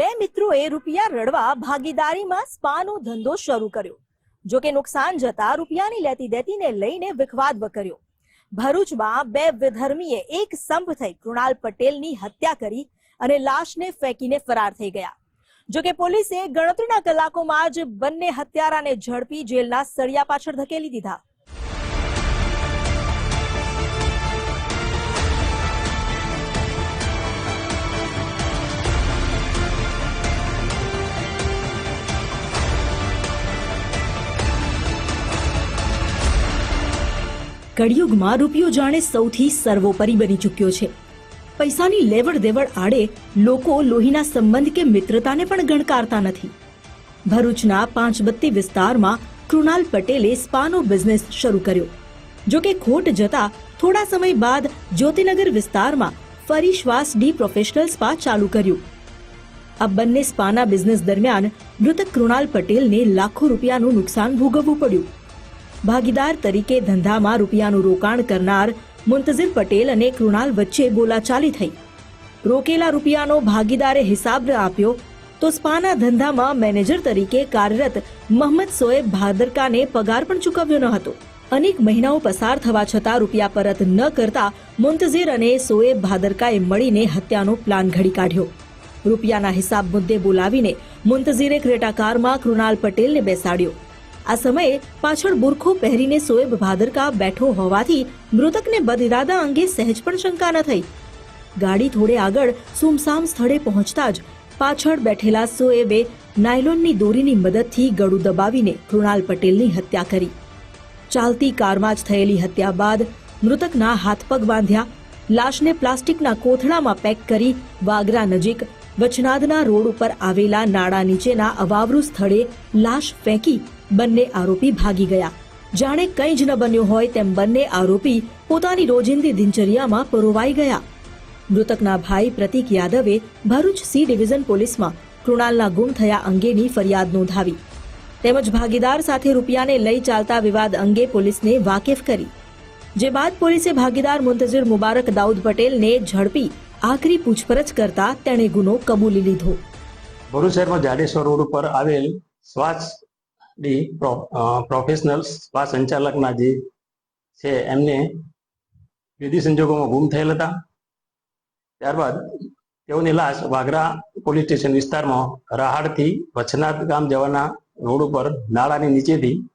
બે મિત્રોએ રૂપિયા રડવા ભાગીદારીમાં સ્પાનો ધંધો શરૂ કર્યો. જો કે નુકસાન જતા રૂપિયાની લેતી દેતીને લઈને વિખવાદ વકર્યો. ભરૂચમાં બે વિધર્મીએ એક સંપ થઈ કૃણાલ પટેલની હત્યા કરી અને લાશને ફેંકીને ફરાર થઈ ગયા. જો કે પોલીસે ગણતરીના કલાકોમાં જ બંને હત્યારાને ઝડપી જેલના સળિયા પાછળ ધકેલી દીધા. કળિયુગમાં રૂપિયો જાણે સૌથી સર્વોપરી બની ચૂક્યો છે. પૈસાની લેવડ દેવડ આડે લોકો લોહીના સંબંધ કે મિત્રતાને પણ ગણકારતા નથી. ભરૂચના પાંચબત્તી વિસ્તારમાં કૃણાલ પટેલે સ્પાનો બિઝનેસ શરૂ કર્યો. જો કે ખોટ જતા થોડા સમય બાદ જ્યોતિનગર વિસ્તારમાં ફરી શ્વાસ ડી પ્રોફેશનલ સ્પા ચાલુ કર્યું. આ બંને સ્પાના બિઝનેસ દરમિયાન મૃતક કૃણાલ પટેલને લાખો રૂપિયાનું નુકસાન ભોગવવું પડ્યું. ભાગીદાર તરીકે ધંધામાં રૂપિયાનું રોકાણ કરનાર મુંતઝિર પટેલ અને કૃણાલ વચ્ચે બોલાચાલી થઈ. રોકેલા રૂપિયાનો ભાગીદારે હિસાબ આપ્યો તો સ્પાના ધંધામાં મેનેજર તરીકે કાર્યરત મોહમ્મદ સોએબ ભાદરકાને પગાર પણ ચૂકવ્યો ન હતો. અનેક મહિનાઓ પસાર થવા છતાં રૂપિયા પરત ન કરતા મુંતઝીર અને સોએબ ભાદરકાએ મળીને હત્યાનો પ્લાન ઘડી કાઢ્યો. રૂપિયાના હિસાબ મુદ્દે બોલાવીને મુંતઝીરે ક્રેટા કારમાં કૃણાલ પટેલને બેસાડ્યો. આ સમયે પાછળ બુરખો પહેરીને સોએબ ભાદરકા બેઠો હોવાથી મૃતકને બદઇરાદા અંગે સહેજ પણ શંકા ન થઈ. ગાડી થોડે આગળ સુમસામ સ્થળે પહોંચતા જ પાછળ બેઠેલા સોએબે નાયલોનની દોરીની મદદથી ગળું દબાવીને કૃણાલ પટેલની હત્યા કરી. ચાલતી કારમાં જ થયેલી હત્યા બાદ મૃતકના હાથ પગ બાંધ્યા. લાશને પ્લાસ્ટિકના કોથળામાં પેક કરી વાગરા નજીક વચનાદના રોડ ઉપર આવેલા નાળા નીચેના અવાવરૂ સ્થળે લાશ ફેંકી બંને આરોપી ભાગી ગયા. જાણે કંઈ જ ન બન્યું હોય તેમ બંને આરોપી પોતાની રોજિંદી દિનચર્યામાં પરોવાઈ ગયા. મૃતકના ભાઈ પ્રતિક યાદવે ભરૂચ સી ડિવિઝન પોલીસમાં કૃણાલના ગુમ થયા અંગેની ફરિયાદ નોંધાવી. તેમજ ભાગીદાર સાથે રૂપિયાને લઈ ચાલતા વિવાદ અંગે પોલીસને વાકેફ કરી. જે બાદ પોલીસે ભાગીદાર મુંતજીર મુબારક દાઉદ પટેલને ઝડપી આખરી પૂછપરછ કરતા તેણે ગુનો કબૂલી લીધો. ભરૂચ શહેરમાં જાડેશ્વર રોડ ઉપર આવેલ Shwas D pro- professional spa સંચાલકના જે છે, એમને વિધિ સંજોગોમાં ગુમ થયેલ હતા. ત્યારબાદ તેઓની લાશ વાગરા પોલીસ સ્ટેશન વિસ્તારમાં રાહાડથી વચનાથ ગામ જવાના રોડ ઉપર નાળાની નીચેથી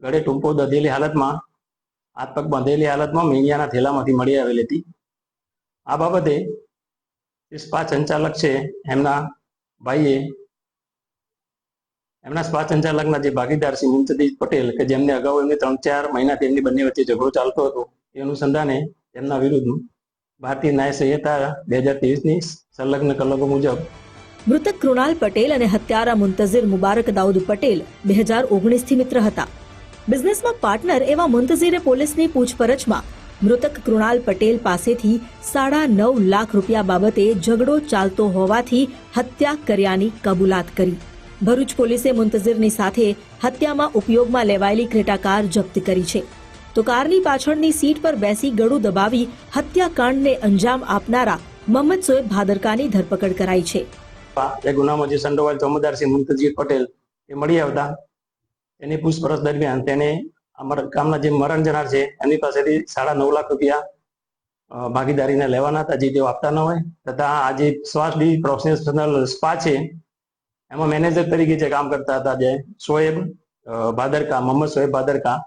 ગળે ટૂંપો દધેલી હાલતમાં, હાથ પગ બાંધેલી હાલતમાં મીડિયાના થેલામાંથી મળી આવેલી હતી. આ બાબતે સ્પા સંચાલક છે, એમના ભાઈએ એમના સ્પા સંચાલકના જે ભાગીદાર છે મુંતદીજ પટેલ કે જેમને અગાઉ એમની ત્રણ ચાર મહિનાથી એમની બંને વચ્ચે ઝઘડો ચાલતો હતો, એ અનુસંધાને તેમના વિરુદ્ધ ભારતીય ન્યાય સંહિતા બે હજારની સંલગ્ન કલમો મુજબ મૃતક કૃણાલ પટેલ અને હત્યારા મુંતઝીર મુબારક દાઉદ પટેલ બે હજાર ઓગણીસથી મિત્ર હતા. બિઝનેસમાં પાર્ટનર એવા મુંતઝીરે પોલીસની પૂછપરછમાં મૃતક કૃણાલ પટેલ પાસેથી સાડા નવ લાખ રૂપિયા બાબતે ઝઘડો ચાલતો હોવાથી હત્યા કર્યાની કબૂલાત કરી. ભરૂચ પોલીસે મુંતઝીરની સાથે હત્યામાં ઉપયોગમાં લેવાયેલી ક્રેટા કાર જપ્ત કરી છે. તો કારની પાછળની સીટ પર બેસી ગળું દબાવી હત્યાકાંડને અંજામ આપનારા મોહમ્મદ સોએબ ભાદરકાની ધરપકડ કરાઈ છે. એ ગુનામાં જે સંડોવાયેલ તોમદારસિંહ મુંતજીર પટેલ એ મળી આવતા. એની પૂછપરછ દરમિયાન તેને અમારા ગામના જે મરણ જનાર છે એની પાસેથી સાડા નવ લાખ રૂપિયા ભાગીદારીને લેવાના હતા, જે તેઓ આપતા ન હોય. તથા આ જે શ્વાસ ડી પ્રોફેશનલ સ્પા છે એમાં મેનેજર તરીકે જે કામ કરતા હતા જે શોએબ ભાદરકા, મોહમ્મદ શોએબ ભાદરકા,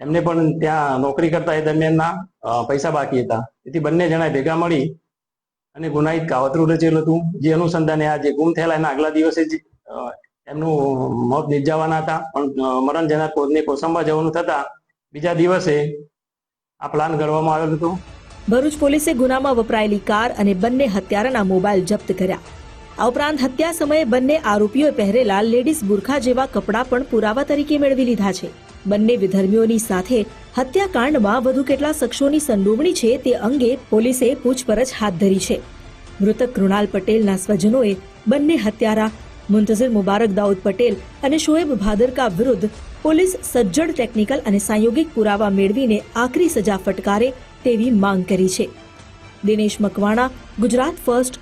એમને પણ ત્યાં નોકરી કરતા એ દરમિયાનના પૈસા બાકી હતા. તેથી બંને જણાએ ભેગા મળી અને ગુનાહિત કાવતરું રચેલું હતું. જે અનુસંધાને આ જે ગુમ થયેલા એના આગલા દિવસે જ એમનું મોત નિપજાવવાના હતા. પણ મરણ જનાર કોદને કોસંબા જવાનું થતા બીજા દિવસે આ પ્લાન ઘડવામાં આવેલ હતું. ભરૂચ પોલીસે ગુનામાં વપરાયેલી કાર અને બંને હત્યારાના મોબાઈલ જપ્ત કર્યા. આ ઉપરાંત હત્યા સમયે બંને આરોપીઓએ પહેરેલા લેડીઝ બુરખા જેવા કપડાં પણ પુરાવા તરીકે મેળવી લીધા છે. બંને વિધર્મીઓની સાથે હત્યાકાંડમાં વધુ કેટલા શખ્સોની સંડોવણી છે તે અંગે પોલીસે પૂછપરછ હાથ ધરી છે. મૃતક કૃણાલ પટેલના સ્વજનોએ બંને હત્યારા મુંતઝીર મુબારક, દાઉદ પટેલ અને શોએબ ભાદરકા વિરુદ્ધ પોલીસ સજ્જડ ટેકનિકલ અને સાંયોગિક પુરાવા મેળવીને આકરી સજા ફટકારે તેવી માંગ કરી છે. દિનેશ મકવાણા, ગુજરાત ફર્સ્ટ